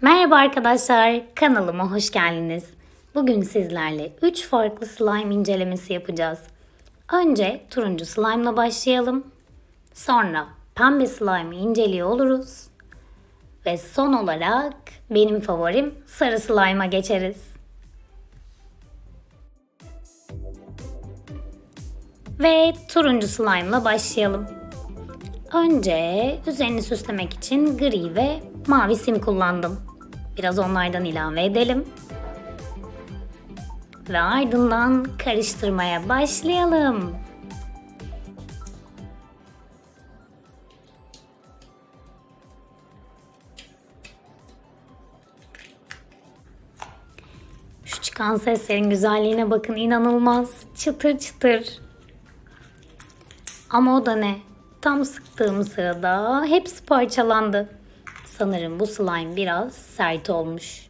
Merhaba arkadaşlar, kanalıma hoş geldiniz. Bugün sizlerle 3 farklı slime incelemesi yapacağız. Önce turuncu slime'la başlayalım. Sonra pembe slime'ı inceliyor oluruz. Ve son olarak benim favorim sarı slime'a geçeriz. Ve turuncu slime'la başlayalım. Önce üzerini süslemek için gri ve mavi sim kullandım. Biraz onlardan ilave edelim. Ve ardından karıştırmaya başlayalım. Şu çıkan seslerin güzelliğine bakın inanılmaz. Çıtır çıtır. Ama o da ne? Tam sıktığım sırada hepsi parçalandı. Sanırım bu slime biraz sert olmuş.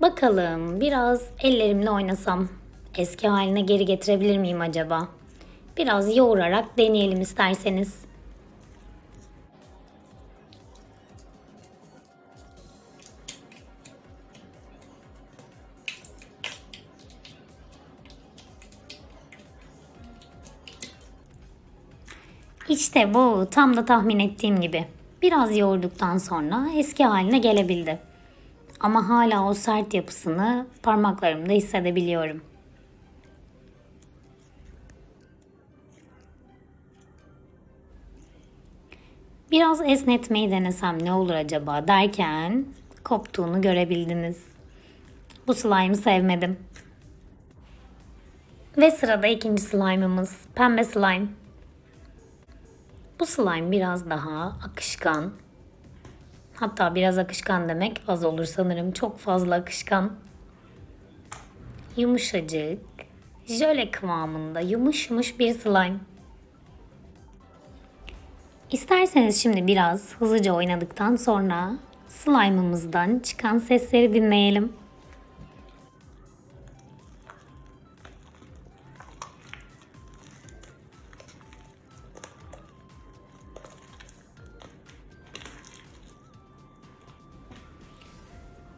Bakalım biraz ellerimle oynasam eski haline geri getirebilir miyim acaba? Biraz yoğurarak deneyelim isterseniz. İşte bu tam da tahmin ettiğim gibi. Biraz yoğurduktan sonra eski haline gelebildi. Ama hala o sert yapısını parmaklarımda hissedebiliyorum. Biraz esnetmeyi denesem ne olur acaba derken koptuğunu görebildiniz. Bu slime'ı sevmedim. Ve sırada ikinci slime'ımız pembe slime. Bu slime biraz daha akışkan. Hatta biraz akışkan demek az olur sanırım. Çok fazla akışkan. Yumuşacık, jöle kıvamında yumuş yumuş bir slime. İsterseniz şimdi biraz hızlıca oynadıktan sonra slime'ımızdan çıkan sesleri dinleyelim.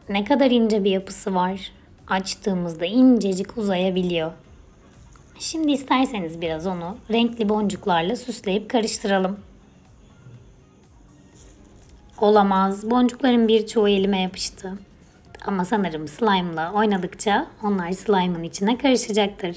Ne kadar ince bir yapısı var. Açtığımızda incecik uzayabiliyor. Şimdi isterseniz biraz onu renkli boncuklarla süsleyip karıştıralım. Olamaz. Boncukların birçoğu elime yapıştı. Ama sanırım slime'la oynadıkça onlar slime'ın içine karışacaktır.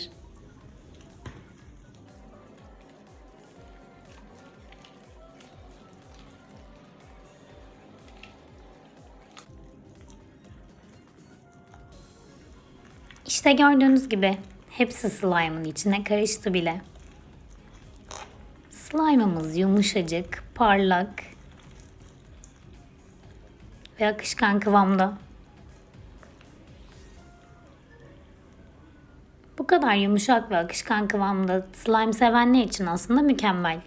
İşte gördüğünüz gibi hepsi slime'ın içine karıştı bile. Slime'ımız yumuşacık, parlak ve akışkan kıvamda. Bu kadar yumuşak ve akışkan kıvamda slime sevenler için aslında mükemmel.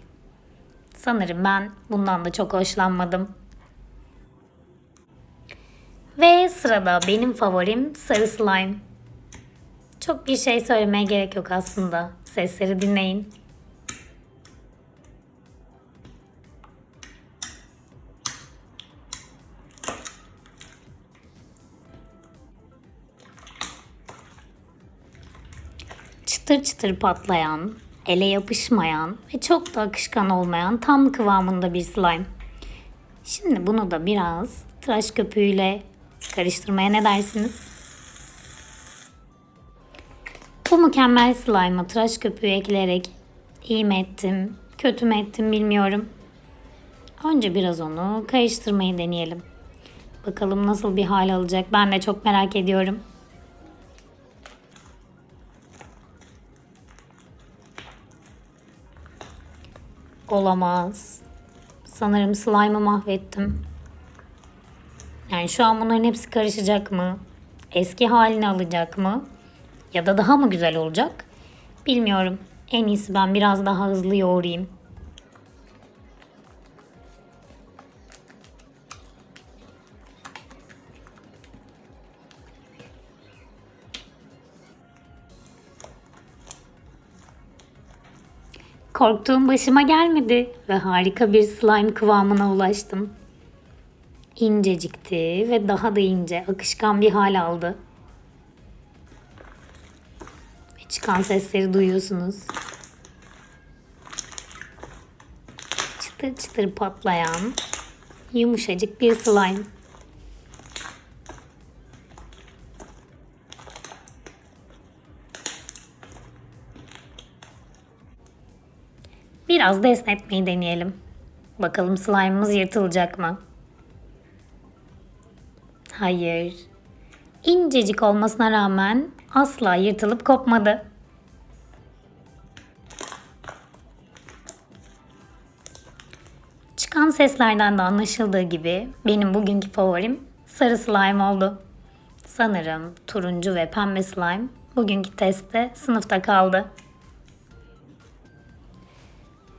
Sanırım ben bundan da çok hoşlanmadım. Ve sırada benim favorim sarı slime. Çok bir şey söylemeye gerek yok aslında. Sesleri dinleyin. Çıtır çıtır patlayan, ele yapışmayan ve çok da akışkan olmayan tam kıvamında bir slime. Şimdi bunu da biraz tıraş köpüğüyle karıştırmaya ne dersiniz? Bu mükemmel slime'a tıraş köpüğü ekleyerek iyi mi ettim, kötü mü ettim bilmiyorum. Önce biraz onu karıştırmayı deneyelim. Bakalım nasıl bir hal alacak ben de çok merak ediyorum. Olamaz. Sanırım slime'ı mahvettim. Yani şu an bunların hepsi karışacak mı? Eski halini alacak mı? Ya da daha mı güzel olacak? Bilmiyorum. En iyisi ben biraz daha hızlı yoğurayım. Korktuğum başıma gelmedi ve harika bir slime kıvamına ulaştım. İncecikti ve daha da ince, akışkan bir hal aldı. Çıkan sesleri duyuyorsunuz. Çıtır çıtır patlayan yumuşacık bir slime. Biraz da esnetmeyi deneyelim. Bakalım slime'ımız yırtılacak mı? Hayır. İncecik olmasına rağmen asla yırtılıp kopmadı. Çıkan seslerden de anlaşıldığı gibi benim bugünkü favorim sarı slime oldu. Sanırım turuncu ve pembe slime bugünkü testte sınıfta kaldı.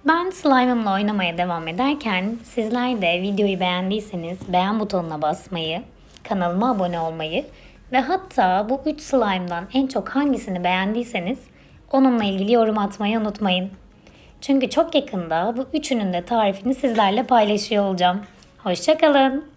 Ben slime'ımla oynamaya devam ederken sizler de videoyu beğendiyseniz beğen butonuna basmayı, kanalıma abone olmayı ve hatta bu 3 slime'dan en çok hangisini beğendiyseniz onunla ilgili yorum atmayı unutmayın. Çünkü çok yakında bu üçünün de tarifini sizlerle paylaşıyor olacağım. Hoşçakalın.